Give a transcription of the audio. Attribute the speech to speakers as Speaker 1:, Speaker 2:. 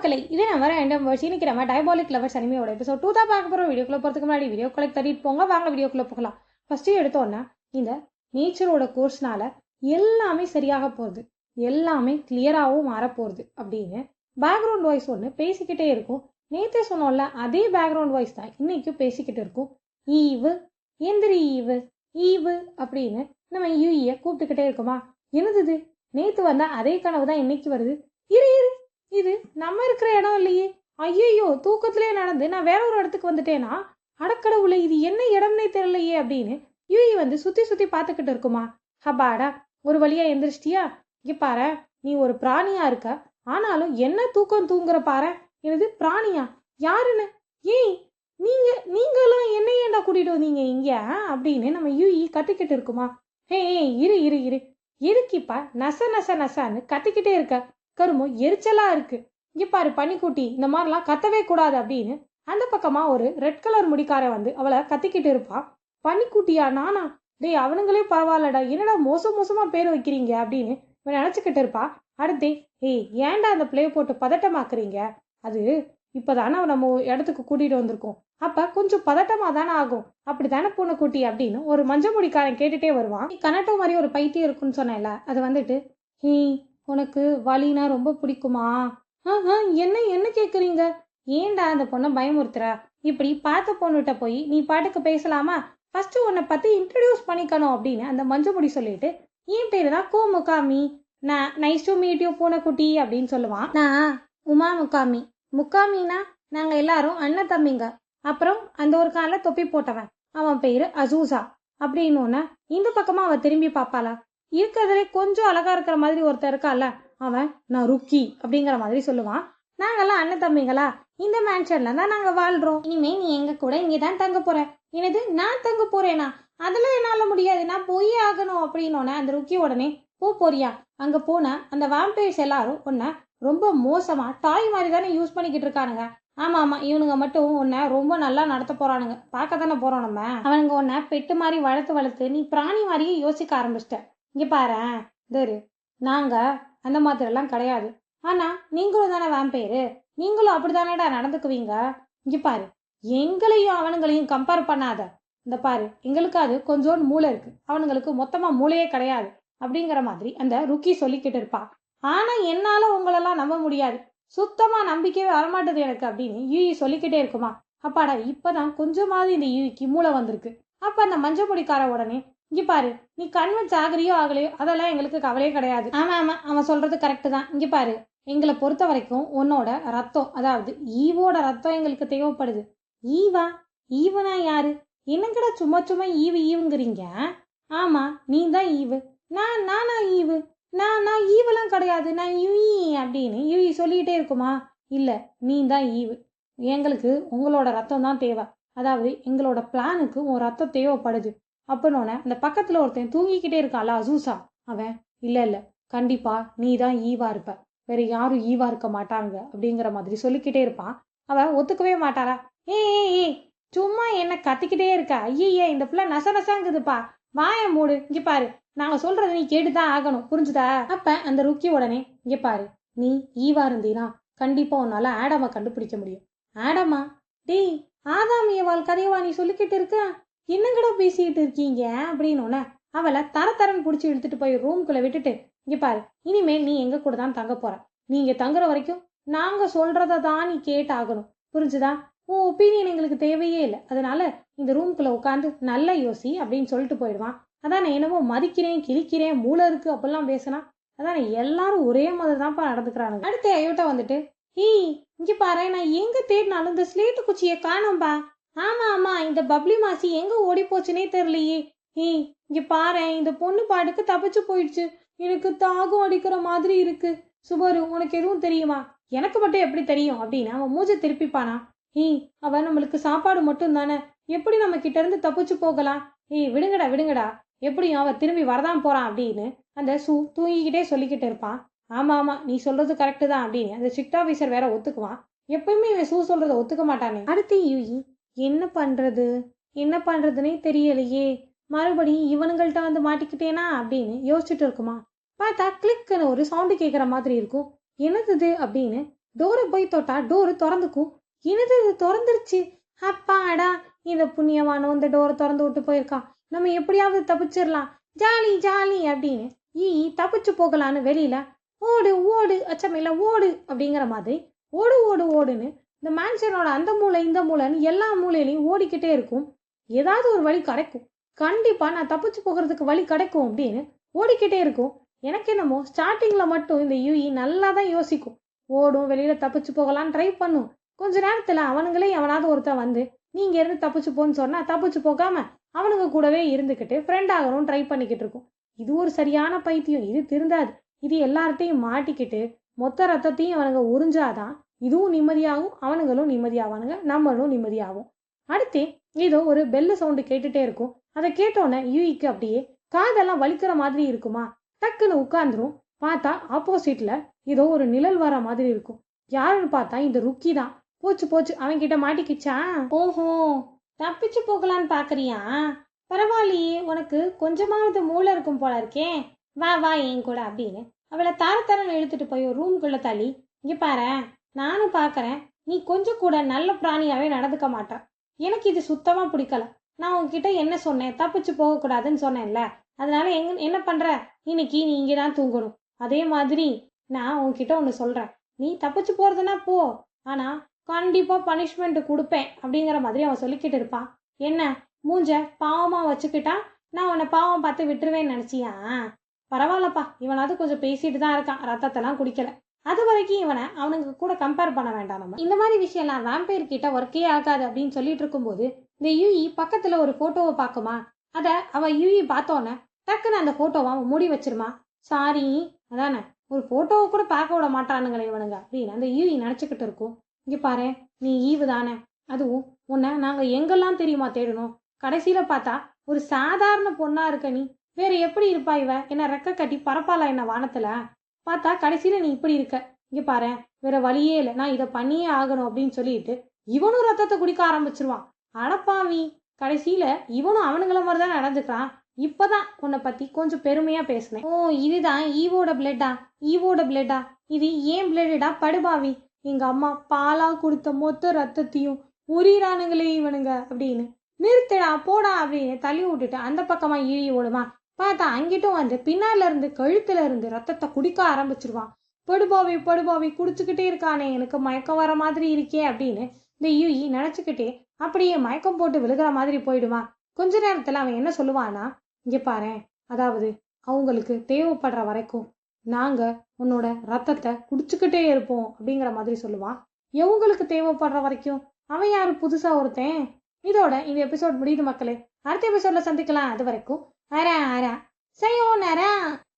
Speaker 1: மக்களை இதே நம்ம வர எண்டம் இன்னைக்கு நம்ம டயபாலிக் லவர்ஸ் அனிமையோட எபிசோட் டூ தான் பார்க்க போகிறோம் வீடியோக்குள்ளே போகிறதுக்கு முன்னாடி வீடியோ கலெக்ட் தட்டிட்டு போங்க. வாங்க வீடியோக்குள்ளே போகலாம். ஃபஸ்ட்டு எடுத்தோன்னா இந்த நேச்சரோட கோர்ஸ்னால எல்லாமே சரியாக போகுது. எல்லாமே கிளியராகவும் மாறப்போகிறது அப்படின்னு பேக்ரவுண்ட் வாய்ஸ் ஒன்று பேசிக்கிட்டே இருக்கும். நேற்றே சொன்னோம்ல அதே பேக்ரவுண்ட் வாய்ஸ் தான் இன்றைக்கும் பேசிக்கிட்டு இருக்கும். ஈவு எந்திரி ஈவு ஈவு அப்படின்னு நம்ம யூஇயை கூப்பிட்டுக்கிட்டே இருக்குமா? என்னது நேற்று வந்தால் அதே கனவு தான் இன்னைக்கு வருது. இரு இது நம்ம இருக்கிற இடம் இல்லையே. ஐயையோ தூக்கத்திலே நடந்து நான் வேற ஒரு இடத்துக்கு வந்துட்டேனா? அடக்கடவுளை இது என்ன இடம்னே தெரியலையே அப்படின்னு யூஇ வந்து சுத்தி சுத்தி பார்த்துக்கிட்டு இருக்குமா. ஹபாடா ஒரு வழியா எந்திரிச்சிட்டியா? இங்க பாரு நீ ஒரு பிராணியா இருக்க. ஆனாலும் என்ன தூக்கம் தூங்குற பாரு? எனது பிராணியா? யாருன்னு? ஏய் நீங்க நீங்களாம் என்ன ஏண்டா கூட்டிட்டு வந்தீங்க இங்க? அப்படின்னு நம்ம யூஇ கத்திக்கிட்டு இருக்குமா. ஏய், இரு இரு இரு. எதுக்கிப்பா நச நச நசான்னு கத்திக்கிட்டே இருக்க. கருமோ எரிச்சலாக இருக்குது இங்கே பாரு பனிக்குட்டி இந்த மாதிரிலாம் கத்தவே கூடாது அப்படின்னு அந்த பக்கமாக ஒரு ரெட் கலர் முடிக்காரன் வந்து அவளை கத்திக்கிட்டு இருப்பான் பனிக்குட்டியா நானா? டேய் அவனுங்களே பரவாயில்லடா என்னடா மோசம் மோசமாக பேர் வைக்கிறீங்க அப்படின்னு இவன் நினச்சிக்கிட்டு இருப்பா. அடுத்தே ஏய் ஏன்டா அந்த பிளே போட்டு பதட்டமாக்குறீங்க? அது இப்பதானே நம்ம இடத்துக்கு கூட்டிகிட்டு வந்திருக்கோம். அப்போ கொஞ்சம் பதட்டமாக தானே ஆகும். அப்படி தானே பூனைக்குட்டி? அப்படின்னு ஒரு மஞ்சள் முடிக்காரன் கேட்டுகிட்டே வருவான். நீ கனட்டோ மாதிரி ஒரு பைத்தியம் இருக்குன்னு சொன்னேன்ல அது வந்துட்டு ஹீ உனக்கு வலினா ரொம்ப பிடிக்குமா? என்ன என்ன கேக்குறீங்க? ஏன்டா அந்த பொண்ணை பயமுறுத்துறா? இப்படி பார்த்த பொண்ணுகிட்ட போய் நீ பாட்டுக்கு பேசலாமா? ஃபர்ஸ்ட் உன்னை பத்தி இன்ட்ரடியூஸ் பண்ணிக்கணும் அப்படின்னு அந்த மஞ்சமுடி சொல்லிட்டு என் பேர் தான் கோ முகாமி நான் நைஸ் டு மீட் யூ பூனைக்குட்டி அப்படின்னு சொல்லுவான். நான் உமா முகாமி. முக்காமினா நாங்க எல்லாரும் அண்ணன் தம்பிங்க. அப்புறம் அந்த ஒரு காலில் தொப்பி போட்டவன். அவன் பேரு அசூசா. அப்படின்னு இந்த பக்கமா அவ திரும்பி பாப்பாளா? இருக்கிறதுலே கொஞ்சம் அழகா இருக்கிற மாதிரி ஒருத்தர் இருக்கால அவன் நான் ருக்கி அப்படிங்கிற மாதிரி சொல்லுவான். நாங்கெல்லாம் அண்ணன் தம்பிங்களா இந்த மேன்ஷன்ல தான் நாங்கள் வாழ்கிறோம் இனிமே நீ எங்கள் கூட இங்கே தான் தங்க போகிற எனது நான் தங்க போகிறேனா அதெல்லாம் என்னால் முடியாது. நான் போயே ஆகணும் அப்படின்னோடனே அந்த ருக்கி உடனே போ போறியா? அங்கே போன அந்த வாம்பேர்ஸ் எல்லாரும் உன்னை ரொம்ப மோசமாக டாய் மாதிரி தானே யூஸ் பண்ணிக்கிட்டு இருக்கானுங்க. ஆமாம் ஆமாம் இவனுங்க மட்டும் உன்னை ரொம்ப நல்லா நடத்த போகிறானுங்க பார்க்க தானே போகிறோம் நம்ம. அவனுங்க உன்னை பெட்டு மாதிரி வளர்த்து வளர்த்து நீ பிராணி மாதிரியே யோசிக்க ஆரம்பிச்சிட்ட. இங்க பாரு தரு நாங்க அந்த மாதிரி கிடையாது. ஆனா நீங்களும் தானே வேம்பேரு நீங்களும் அப்படிதானடா நடந்துக்குவீங்க? இங்க பாரு. எங்களையும் அவனுங்களையும் கம்பேர் பண்ணாத. இந்த பாரு. எங்களுக்கு அது கொஞ்சோண்டு மூளை இருக்கு. அவனுங்களுக்கு மொத்தமா மூளையே கிடையாது. அப்படிங்கிற மாதிரி அந்த ருக்கி சொல்லிக்கிட்டு இருப்பா. ஆனா என்னால உங்களெல்லாம் நம்ப முடியாது. சுத்தமா நம்பிக்கையே வரமாட்டது எனக்கு அப்படின்னு யூஇ சொல்லிக்கிட்டே இருக்குமா. அப்பாடா இப்பதான் கொஞ்சமாவது இந்த யூஇக்கு மூளை வந்திருக்கு. அப்ப அந்த மஞ்சள் முடிக்கார உடனே இங்கே பாரு நீ கன்வென்ஸ் ஆகுறியோ ஆகலையோ அதெல்லாம் எங்களுக்கு கவலையே கிடையாது. ஆமாம் ஆமாம் அவன் சொல்கிறது கரெக்டு தான். இங்கே பாரு எங்களை பொறுத்த வரைக்கும் உன்னோட ரத்தம் அதாவது ஈவோட ரத்தம் எங்களுக்கு தேவைப்படுது. ஈவா ஈவனா யாரு? என்னங்கடா சும்மா சும்மா ஈவு ஈவுங்கிறீங்க? ஆமாம் நீ தான் ஈவு. நான் நானா ஈவு? நான் நான் ஈவெல்லாம் கிடையாது. நான் யூஇ அப்படின்னு யூஇ சொல்லிக்கிட்டே இருக்குமா? இல்லை நீ தான் ஈவு. எங்களுக்கு உங்களோட ரத்தம் தான் தேவை. அதாவது எங்களோட பிளானுக்கு உன் ரத்தம் தேவைப்படுது. அப்படின்னோடனே அந்த பக்கத்துல ஒருத்தன் தூங்கிக்கிட்டே இருக்கான்ல அசூசா. அவன் இல்ல இல்ல கண்டிப்பா நீ தான் ஈவா இருப்ப. வேற யாரும் ஈவா இருக்க மாட்டாங்க அப்படிங்கிற மாதிரி சொல்லிக்கிட்டே இருப்பான். அவன் ஒத்துக்கவே மாட்டாரா? ஏய் ஏய் சும்மா என்ன கத்திக்கிட்டே இருக்க? ஐயே இந்த பிள்ளை நச நசாங்குதுப்பா. வாய மூடு இங்க பாரு. நாங்க சொல்கிறத நீ கேட்டுதான் ஆகணும் புரிஞ்சுதா? அப்ப அந்த ருக்கி உடனே இங்க பாரு நீ ஈவா இருந்தீனா கண்டிப்பா உன்னால ஆடாம கண்டுபிடிக்க முடியும். ஆடாமா? டேய் ஆதாம் ஏவாள் கதையவா நீ சொல்லிக்கிட்டு இருக்க? என்னங்கடா பேசிக்கிட்டு இருக்கீங்க? அப்படின்னு அவளை தர தரன் பிடிச்சி எடுத்துகிட்டு போய் ரூம்குள்ள விட்டுட்டு இங்கே பாரு இனிமேல் நீ எங்க கூட தான் தங்க போற? நீ தங்குற வரைக்கும் நாங்க சொல்றத தான் நீ கேட்டாகணும். புரிஞ்சுதா? உன் ஒப்பீனியன் எங்களுக்கு தேவையே இல்லை. அதனால இந்த ரூம்குள்ள உட்காந்து நல்லா யோசி அப்படின்னு சொல்லிட்டு போயிடுவான். அதான் நான் என்னமோ மதிக்கிறேன் கிழிக்கிறேன் மூளை இருக்கு அப்படிலாம் பேசினா அதான் எல்லாரும் ஒரே மாதிரி தான்ப்பா நடந்துக்கிறானுங்க. அடுத்த ஐயோட்டா வந்துட்டு ஹீ இங்க பாரு நான் எங்க தேடினாலும் இந்த ஸ்லேட்டு குச்சியை காணும்பா. ஆமா ஆமா. இந்த பப்ளி மாசி எங்க ஓடி போச்சுனே தெரியலையே. ஏய் இங்க பாரு இந்த பொண்ணு பாட்டுக்கு தப்பிச்சு போயிடுச்சு. எனக்கு தாகம் அடிக்கிற மாதிரி இருக்கு. சுபரு உனக்கு எதுவும் தெரியுமா? எனக்கு மட்டும் எப்படி தெரியும் அப்படின்னு அவன் மூஞ்ச திருப்பிப்பானா. ஏய் அவன் நம்மளுக்கு சாப்பாடு மட்டும் தானே. எப்படி நம்ம கிட்ட இருந்து தப்பிச்சு போகலாம்? ஏய் விடுங்கடா விடுங்கடா. எப்படியும் அவன் திரும்பி வரதான் போறான் அப்படின்னு அந்த சூ தூங்கிக்கிட்டே சொல்லிக்கிட்டு இருப்பான். ஆமா ஆமா. நீ சொல்றது கரெக்டு தான் அப்படின்னு அந்த சிக்ட் ஆஃபீஸர் வேற ஒத்துக்குவான். எப்பயுமே இவன் சூ சொல்றதை ஒத்துக்க மாட்டானே. அடுத்து யூஇ என்ன பண்ணுறது என்ன பண்ணுறதுனே தெரியலையே. மறுபடியும் இவனுங்கள்ட்ட வந்து மாட்டிக்கிட்டேனா அப்படின்னு யோசிச்சுட்டு இருக்குமா? பார்த்தா கிளிக்குன்னு ஒரு சவுண்டு கேட்குற மாதிரி இருக்கும். என்னது அப்படின்னு டோரை போய் தொட்டா டோரு திறந்துக்கும். என்னது இது? திறந்துருச்சு. அப்பாடா இந்த புண்ணியமானவன் இந்த டோரை திறந்து விட்டு போயிருக்கான். நம்ம எப்படியாவது தப்பிச்சிடலாம். ஜாலி ஜாலி அப்படின்னு ஈ தப்பிச்சு போகலான்னு வெளியில ஓடு ஓடு அச்சமையில ஓடு அப்படிங்கிற மாதிரி ஓடு ஓடு ஓடுன்னு இந்த மேன்ஷனோட அந்த மூளை இந்த மூளைன்னு எல்லா மூலையிலையும் ஓடிக்கிட்டே இருக்கும். ஏதாவது ஒரு வழி கிடைக்கும். கண்டிப்பாக நான் தப்பிச்சு போகிறதுக்கு வழி கிடைக்கும் அப்படின்னு ஓடிக்கிட்டே இருக்கும். எனக்கு என்னமோ ஸ்டார்டிங்கில் மட்டும் இந்த யூஇ நல்லா தான் யோசிக்கும். ஓடும் வெளியில் தப்பிச்சு போகலான்னு ட்ரை பண்ணும். கொஞ்ச நேரத்தில் அவனுங்களே எவனாவது ஒருத்தன் வந்து நீங்கள் இருந்து தப்பிச்சு போன்னு சொன்னால் தப்பிச்சு போகாம அவனுங்க கூடவே இருந்துக்கிட்டு ஃப்ரெண்ட் ட்ரை பண்ணிக்கிட்டு இருக்கும். இது ஒரு சரியான பைத்தியம். இது திருந்தாது. இது எல்லார்ட்டையும் மாட்டிக்கிட்டு மொத்த ரத்தத்தையும் அவனுங்க உறிஞ்சாதான் இதுவும் நிம்மதியாகும் அவனுங்களும் நிம்மதியாவானுங்க நம்மளும் நிம்மதியாகும். அடுத்து ஏதோ ஒரு பெல்லு சவுண்டு கேட்டுட்டே இருக்கும். அதை கேட்டோன்னே யூஇக்கு அப்படியே காதெல்லாம் வலிக்கிற மாதிரி இருக்குமா? டக்குன்னு உட்காந்துரும் பார்த்தா ஆப்போசிட்ல ஏதோ ஒரு நிழல் வர மாதிரி இருக்கும். யாருன்னு பார்த்தா இந்த ருக்கி தான். போச்சு போச்சு அவன் கிட்ட மாட்டிக்கிச்சா? ஓஹோ தப்பிச்சு போகலான்னு பாக்குறியா? பரவாயில்லையே உனக்கு கொஞ்சமாவது மூளை இருக்கும் போல இருக்கே. வா வா என் கூட அப்படின்னு அவளை தர தரன்னு இழுத்துட்டு போய் ஒரு ரூம்குள்ள தள்ளி இங்க பாரு நானும் பார்க்குறேன் நீ கொஞ்சம் கூட நல்ல பிராணியாகவே நடந்துக்க மாட்ட. எனக்கு இது சுத்தமாக பிடிக்கல. நான் உன்கிட்ட என்ன சொன்னேன்? தப்பிச்சு போகக்கூடாதுன்னு சொன்னேன்ல. அதனால எங்க என்ன பண்ணுற இன்னைக்கு நீ இங்கே தான் தூங்கணும். அதே மாதிரி நான் உன்கிட்ட ஒன்று சொல்கிறேன் நீ தப்பிச்சு போகிறதுனா போ. ஆனால் கண்டிப்பாக பனிஷ்மெண்ட் கொடுப்பேன் அப்படிங்கிற மாதிரி அவன் சொல்லிக்கிட்டு இருப்பான். என்ன? மூஞ்ச பாவமாக வச்சுக்கிட்டா நான் உன்னை பாவம் பார்த்து விட்டுருவேன்னு நினச்சியா? பரவாயில்லப்பா. இவனாவது கொஞ்சம் பேசிட்டு தான் இருக்கான். ரத்தத்தெல்லாம் குடிக்கலை. அது வரைக்கும் இவனை அவனுக்கு கூட கம்பேர் பண்ண வேண்டாம் நம்ம. இந்த மாதிரி விஷயம்லாம் வேம்பையர் கிட்ட ஒர்க்கே ஆகாது அப்படின்னு சொல்லிட்டு இருக்கும்போது இந்த யூஇ பக்கத்துல ஒரு போட்டோவை பார்க்குமா? அதை அவ யூஇ பார்த்தோன்னே டக்குன்னு அந்த போட்டோவை அவன் மூடி வச்சிருமா? சாரி அதானே ஒரு போட்டோவை கூட பார்க்க விட மாட்டானுங்களே இவனுங்க அப்படின்னு அந்த யூஇ நினச்சிக்கிட்டு இருக்கும். இங்கே பாரு நீ ஈவு தானே. அதுவும் உன்னை நாங்கள் எங்கெல்லாம் தெரியுமா தேடணும்? கடைசியில் பார்த்தா ஒரு சாதாரண பொண்ணாக இருக்க நீ வேறு எப்படி இருப்பா இவ? என்ன ரெக்க கட்டி பரப்பாளா என்ன வானத்தில்? பார்த்தா கடைசியில் நீ இப்படி இருக்க. இங்கே பாரு வேற வழியே இல்லை. நான் இதை பண்ணியே ஆகணும் அப்படின்னு சொல்லிட்டு இவனும் ரத்தத்தை குடிக்க ஆரம்பிச்சிருவான். அடப்பாவி கடைசியில் இவனும் அவனுங்கள மாதிரி தான் நடந்துக்கிறான். இப்போதான் உன்னை பற்றி கொஞ்சம் பெருமையாக பேசினேன். ஓ இதுதான் ஈவோட பிளட்டா ஈவோட பிளட்டா இது ஏன் பிளட்டா படுபாவி எங்கள் அம்மா பாலா கொடுத்த மொத்த ரத்தத்தையும் உரியிறானுங்களே இவனுங்க அப்படின்னு. நிறுத்தடா போடா அப்படின்னு தள்ளி விட்டுட்டு அந்த பக்கமாக ஈழி ஓடுமா பார்த்தா அங்கிட்டும் வந்து பின்னால இருந்து கழுத்துல இருந்து ரத்தத்தை குடிக்க ஆரம்பிச்சிருவான் படுபாவி படுபாவி குடிச்சுக்கிட்டே இருக்கானே எனக்கு மயக்கம் வர மாதிரி இருக்கே அப்படின்னு இந்த யூஇ நினைச்சுக்கிட்டே அப்படியே மயக்கம் போட்டு விழுகிற மாதிரி போயிடுவான் கொஞ்ச நேரத்துல அவன் என்ன சொல்லுவானா இங்க பாரு அதாவது அவங்களுக்கு தேவைப்படுற வரைக்கும் நாங்க உன்னோட ரத்தத்தை குடிச்சுக்கிட்டே இருப்போம் அப்படிங்கிற மாதிரி சொல்லுவான் எவங்களுக்கு தேவைப்படுற வரைக்கும்? அவன் யாரு? புதுசா ஒருத்தன்? இதோட இந்த எபிசோட் முடியுது மக்களே. அடுத்த எபிசோட்ல சந்திக்கலாம். அது வரைக்கும் あらあら、さようなら。